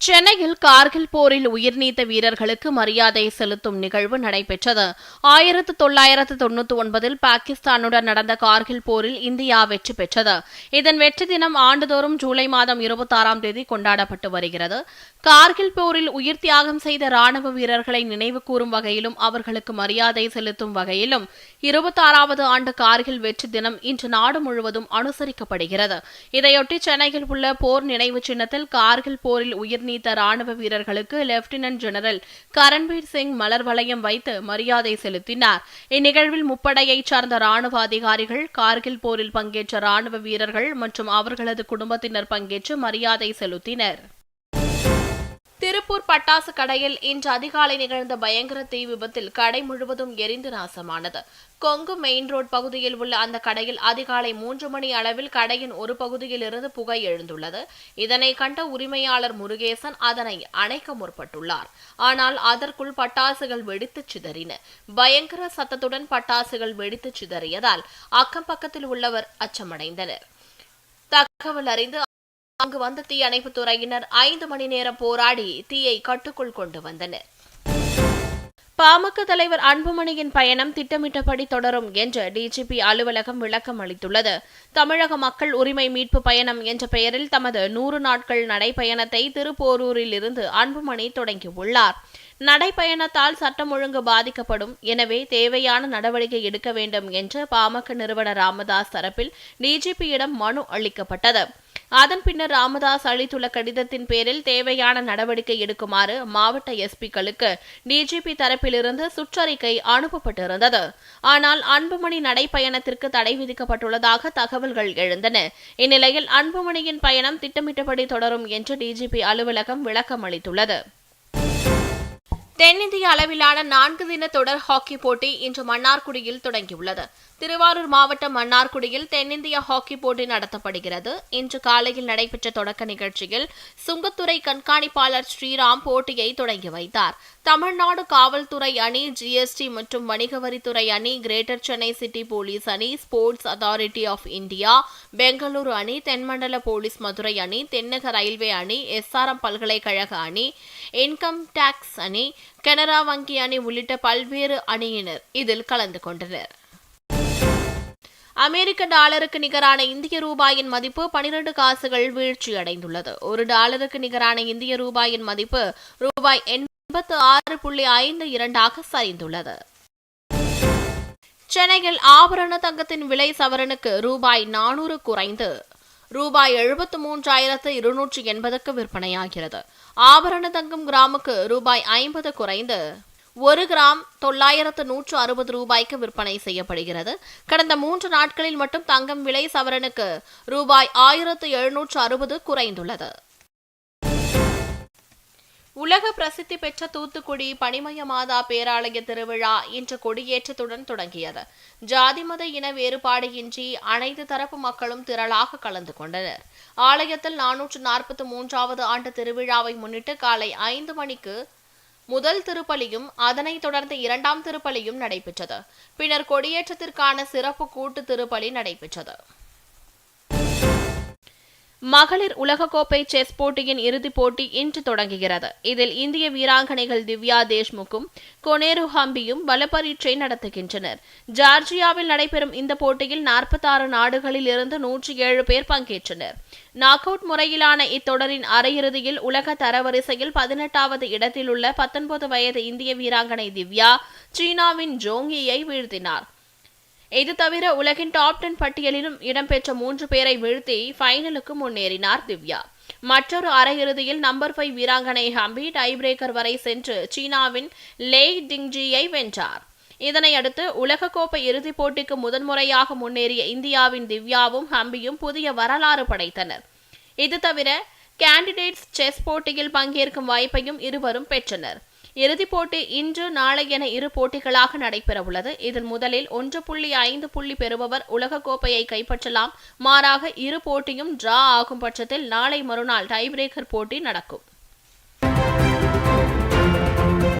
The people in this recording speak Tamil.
சென்னையில் கார்கில் போரில் உயிர் நீத்த வீரர்களுக்கு மரியாதை செலுத்தும் நிகழ்வு நடைபெற்றது. ஆயிரத்து தொள்ளாயிரத்து தொன்னூத்தி ஒன்பதில் பாகிஸ்தானுடன் நடந்த கார்கில் போரில் இந்தியா வெற்றி பெற்றது. இதன் வெற்றி தினம் ஆண்டுதோறும் ஜூலை மாதம் இருபத்தாறாம் தேதி கொண்டாடப்பட்டு வருகிறது. கார்கில் போரில் உயிர் தியாகம் செய்த ராணுவ வீரர்களை நினைவு கூறும் வகையிலும் அவர்களுக்கு மரியாதை செலுத்தும் வகையிலும் இருபத்தாறாவது ஆண்டு கார்கில் வெற்றி தினம் இன்று நாடு முழுவதும் அனுசரிக்கப்படுகிறது. இதையொட்டி சென்னையில் உள்ள போர் நினைவு சின்னத்தில் கார்கில் போரில் உயிர் நீத்த ராணுவ வீரர்களுக்கு லெப்டினன்ட் ஜெனரல் கரண்பீர் சிங் மலர் வளையம் வைத்து மரியாதை செலுத்தினார். இந்நிகழ்வில் முப்படையைச் சார்ந்த ராணுவ அதிகாரிகள் கார்கில் போரில் பங்கேற்ற ராணுவ வீரர்கள் மற்றும் அவர்களது குடும்பத்தினர் பங்கேற்று மரியாதை செலுத்தினர். திருப்பூர் பட்டாசு கடையில் இன்று அதிகாலை நிகழ்ந்த பயங்கர தீ விபத்தில் கடை முழுவதும் எரிந்து நாசமானது. கொங்கு மெயின் ரோட் பகுதியில் உள்ள அந்த கடையில் அதிகாலை மூன்று மணி அளவில் கடையின் ஒரு பகுதியில் இருந்து புகை எழுந்துள்ளது. இதனை கண்ட உரிமையாளர் முருகேசன் அதனை அணைக்க முற்பட்டுள்ளார். ஆனால் அதற்குள் பட்டாசுகள் வெடித்துச் சிதறின. பயங்கர சத்தத்துடன் பட்டாசுகள் வெடித்துச் சிதறியதால் அக்கம் பக்கத்தில் உள்ளவர் அச்சமடைந்தனர். தகவல் அறிந்து அங்கு வந்த தீயணைப்பு துறையினர் ஐந்து மணி நேரம் போராடி தீயை கட்டுக்குள் கொண்டு வந்தனர். பாமக தலைவர் அன்புமணியின் பயணம் திட்டமிட்டபடி தொடரும் என்று டிஜிபி அலுவலகம் விளக்கம் அளித்துள்ளது. தமிழக மக்கள் உரிமை மீட்பு பயணம் என்ற பெயரில் தமது நூறு நாட்கள் நடைப்பயணத்தை திருப்போரூரில் இருந்து அன்புமணி தொடங்கியுள்ளார். நடைப்பயணத்தால் சட்டம் ஒழுங்கு பாதிக்கப்படும். எனவே தேவையான நடவடிக்கை எடுக்க வேண்டும் என்று பாமக நிறுவனர் ராமதாஸ் தரப்பில் டிஜிபியிடம் மனு அளிக்கப்பட்டது. அதன் பின்னர் ராமதாஸ் அளித்துள்ள கடிதத்தின் பேரில் தேவையான நடவடிக்கை எடுக்குமாறு மாவட்ட எஸ்பிக்களுக்கு டிஜிபி தரப்பிலிருந்து சுற்றறிக்கை அனுப்பப்பட்டிருந்தது. ஆனால் அன்புமணி நடைப்பயணத்திற்கு தடை விதிக்கப்பட்டுள்ளதாக தகவல்கள் எழுந்தன. இந்நிலையில் அன்புமணியின் பயணம் திட்டமிட்டபடி தொடரும் என்று டிஜிபி அலுவலகம் விளக்கம் அளித்துள்ளது தென்னிந்திய அளவிலான நான்கு தின தொடர் ஹாக்கி போட்டி இன்று மன்னார்குடியில் தொடங்கியுள்ளது. திருவாரூர் மாவட்டம் மன்னார்குடியில் தென்னிந்திய ஹாக்கி போட்டி நடத்தப்படுகிறது. இன்று காலையில் நடைபெற்ற தொடக்க நிகழ்ச்சியில் சுங்கத்துறை கண்காணிப்பாளர் ஸ்ரீராம் போட்டியை தொடங்கி வைத்தார். தமிழ்நாடு காவல்துறை அணி ஜிஎஸ்டி மற்றும் வணிக வரித்துறை அணி கிரேட்டர் சென்னை சிட்டி போலீஸ் அணி sports authority of India Bengaluru அணி தென்மண்டல போலீஸ் மதுரை அணி தென்னக ரயில்வே அணி எஸ்ஆர்எம் பல்கலைக்கழக அணி இன்கம் டாக்ஸ் அணி கனரா வங்கி அணி உள்ளிட்ட பல்வேறு அணியினர் இதில் கலந்து கொண்டனர். அமெரிக்க டாலருக்கு நிகரான இந்திய ரூபாயின் மதிப்பு பனிரெண்டு காசுகள் வீழ்ச்சியடைந்துள்ளது. ஒரு டாலருக்கு நிகரான இந்திய ரூபாயின் மதிப்பு ரூபாய் எண்பத்து ஆறு புள்ளி ஐந்து இரண்டாக சரிந்துள்ளது. சென்னையில் ஆபரண தங்கத்தின் விலை சவரனுக்கு ரூபாய் நானூறு குறைந்து. ரூபாய் எழுபத்து மூன்றாயிரத்து இருநூற்றி எண்பதுக்கு விற்பனையாகிறது. ஆபரண தங்கம் கிராமுக்கு ரூபாய் ஐம்பது குறைந்து ஒரு கிராம் தொள்ளாயிரத்து நூற்று அறுபது ரூபாய்க்கு விற்பனை செய்யப்படுகிறது. கடந்த மூன்று நாட்களில் மட்டும் தங்கம் விலை சவரனுக்கு ரூபாய் ஆயிரத்து எழுநூற்று அறுபது குறைந்துள்ளது. உலக பிரசித்தி பெற்ற தூத்துக்குடி பனிமய மாதா பேராலய திருவிழா இன்று கொடியேற்றத்துடன் தொடங்கியது. ஜாதி மத இன வேறுபாடு இன்றி அனைத்து தரப்பு மக்களும் திரளாக கலந்து கொண்டனர். ஆலயத்தில் நானூற்று நாற்பத்தி மூன்றாவது ஆண்டு திருவிழாவை முன்னிட்டு காலை ஐந்து மணிக்கு முதல் திருப்பலியும் அதனைத் தொடர்ந்து இரண்டாம் திருப்பலியும் நடைபெற்றது. பின்னர் கொடியேற்றத்திற்கான சிறப்பு கூட்டு திருப்பலி நடைபெற்றது. மகளிர் உலகக்கோப்பை செஸ் போட்டியின் இறுதிப் போட்டி இன்று தொடங்குகிறது. இதில் இந்திய வீராங்கனைகள் திவ்யா தேஷ்முக்கும் கொனேரு ஹம்பியும் பலப்பரீட்சை நடத்துகின்றனர். ஜார்ஜியாவில் நடைபெறும் இந்த போட்டியில் நாற்பத்தாறு நாடுகளில் இருந்து நூற்றி ஏழு பேர் பங்கேற்றனர். நாக் அவுட் முறையிலான இத்தொடரின் அரையிறுதியில் உலக தரவரிசையில் பதினெட்டாவது இடத்தில் உள்ள பத்தொன்பது வயது இந்திய வீராங்கனை திவ்யா சீனாவின் ஜோங்கியை வீழ்த்தினார். இது தவிர உலகின் டாப் டென் பட்டியலிலும் இடம்பெற்ற மூன்று பேரை வீழ்த்தி ஃபைனலுக்கு முன்னேறினார் திவ்யா. மற்றொரு அரையிறுதியில் நம்பர் ஃபைவ் வீராங்கனை ஹம்பி டை பிரேக்கர் வரை சென்று சீனாவின் லே டிங்ஜியை வென்றார். இதனையடுத்து உலகக்கோப்பை இறுதிப் போட்டிக்கு முதன்முறையாக முன்னேறிய இந்தியாவின் திவ்யாவும் ஹம்பியும் புதிய வரலாறு படைத்தனர். இது தவிர கேண்டிடேட்ஸ் செஸ் போட்டியில் பங்கேற்கும் வாய்ப்பையும் இருவரும் பெற்றனர். இறுதிப் போட்டி இன்று நாளை என இரு போட்டிகளாக நடைபெறவுள்ளது. இதில் முதலில் ஒன்று புள்ளி ஐந்து புள்ளி பெறுபவர் உலகக்கோப்பையை கைப்பற்றலாம். மாறாக இரு போட்டியும் டிரா ஆகும் பட்சத்தில் நாளை மறுநாள் டை பிரேக்கர் போட்டி நடக்கும்.